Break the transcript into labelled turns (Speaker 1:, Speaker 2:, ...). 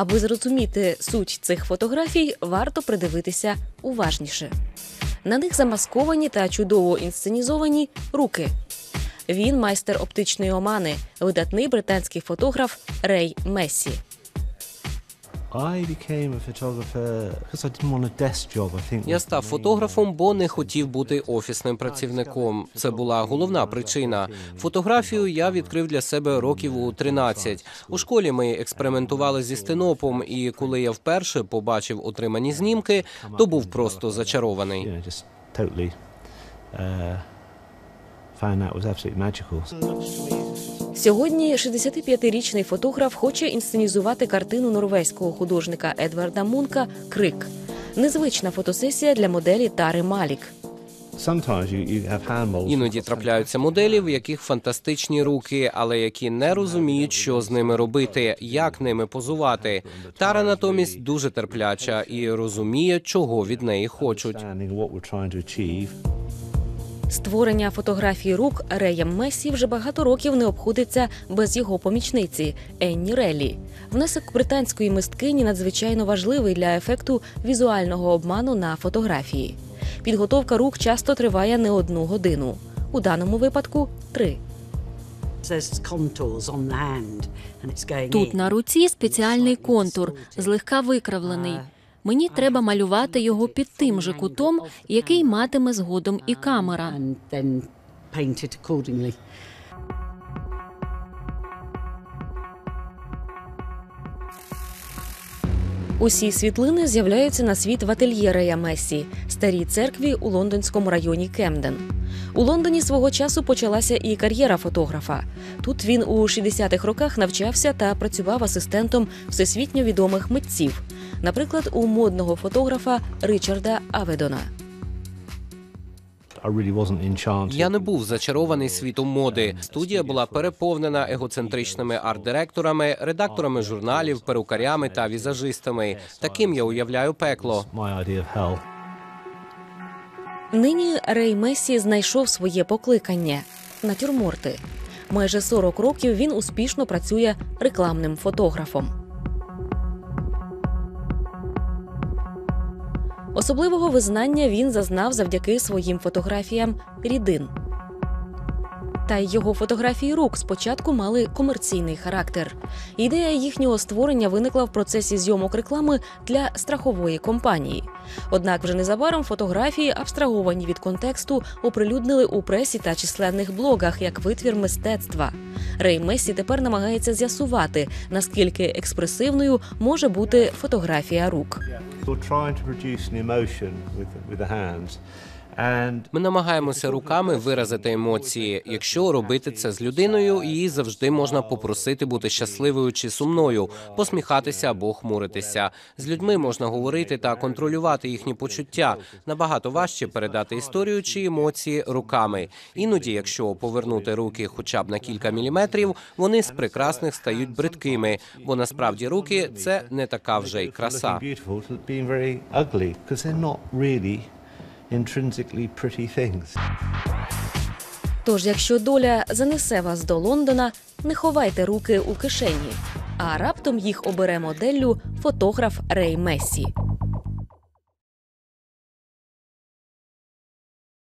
Speaker 1: Аби зрозуміти суть цих фотографій, варто придивитися уважніше. На них замасковані та чудово інсценізовані руки. Він майстер оптичної омани, видатний британський фотограф Рей Мессі.
Speaker 2: Я став фотографом, бо не хотів бути офісним працівником. Це була головна причина. Фотографію я відкрив для себе років у 13. У школі ми експериментували зі стенопом, і коли я вперше побачив отримані знімки, то був просто зачарований.
Speaker 3: uh, found that was absolutely magical.
Speaker 1: Сьогодні 65-річний фотограф хоче інсценізувати картину норвезького художника Едварда Мунка Крик. Незвична фотосесія для моделі Тари Малік.
Speaker 2: Іноді трапляються моделі, в яких фантастичні руки, але які не розуміють, що з ними робити, як ними позувати. Тара натомість дуже терпляча і розуміє, чого від неї хочуть.
Speaker 1: Створення фотографії рук Реєм Месі вже багато років не обходиться без його помічниці Енні Реллі. Внесок британської мисткині надзвичайно важливий для ефекту візуального обману на фотографії. Підготовка рук часто триває не одну годину. У даному випадку три.
Speaker 4: Тут на руці спеціальний контур, злегка викривлений. Мені треба малювати його під тим же кутом, який матиме згодом і камера.
Speaker 1: Усі світлини з'являються на світ в ательє Месі, старій церкві у лондонському районі Кемден. У Лондоні свого часу почалася і кар'єра фотографа. Тут він у 60-х роках навчався та працював асистентом всесвітньо відомих митців, наприклад, у модного фотографа Ричарда Аведона.
Speaker 2: Я не був зачарований світом моди. Студія була переповнена егоцентричними арт-директорами, редакторами журналів, перукарями та візажистами. Таким я уявляю пекло.
Speaker 3: My idea of hell.
Speaker 1: Нині Рей Месі знайшов своє покликання натюрморти. Майже 40 років він успішно працює рекламним фотографом. Особливого визнання він зазнав завдяки своїм фотографіям рідин. Та його фотографії рук спочатку мали комерційний характер. Ідея їхнього створення виникла в процесі зйомок реклами для страхової компанії. Однак вже незабаром фотографії, абстраговані від контексту, оприлюднили у пресі та численних блогах як витвір мистецтва. Рей Месі тепер намагається з'ясувати, наскільки експресивною може бути фотографія рук.
Speaker 2: Ми намагаємося руками виразити емоції. Якщо робити це з людиною, її завжди можна попросити бути щасливою чи сумною, посміхатися або хмуритися. З людьми можна говорити та контролювати їхні почуття. Набагато важче передати історію чи емоції руками. Іноді, якщо повернути руки хоча б на кілька міліметрів, вони з прекрасних стають бридкими, бо насправді руки це не така вже й краса.
Speaker 3: Intrinsically pretty things.
Speaker 1: Тож, якщо доля занесе вас до Лондона, не ховайте руки у кишені, а раптом їх обере моделлю фотограф Рей Месі.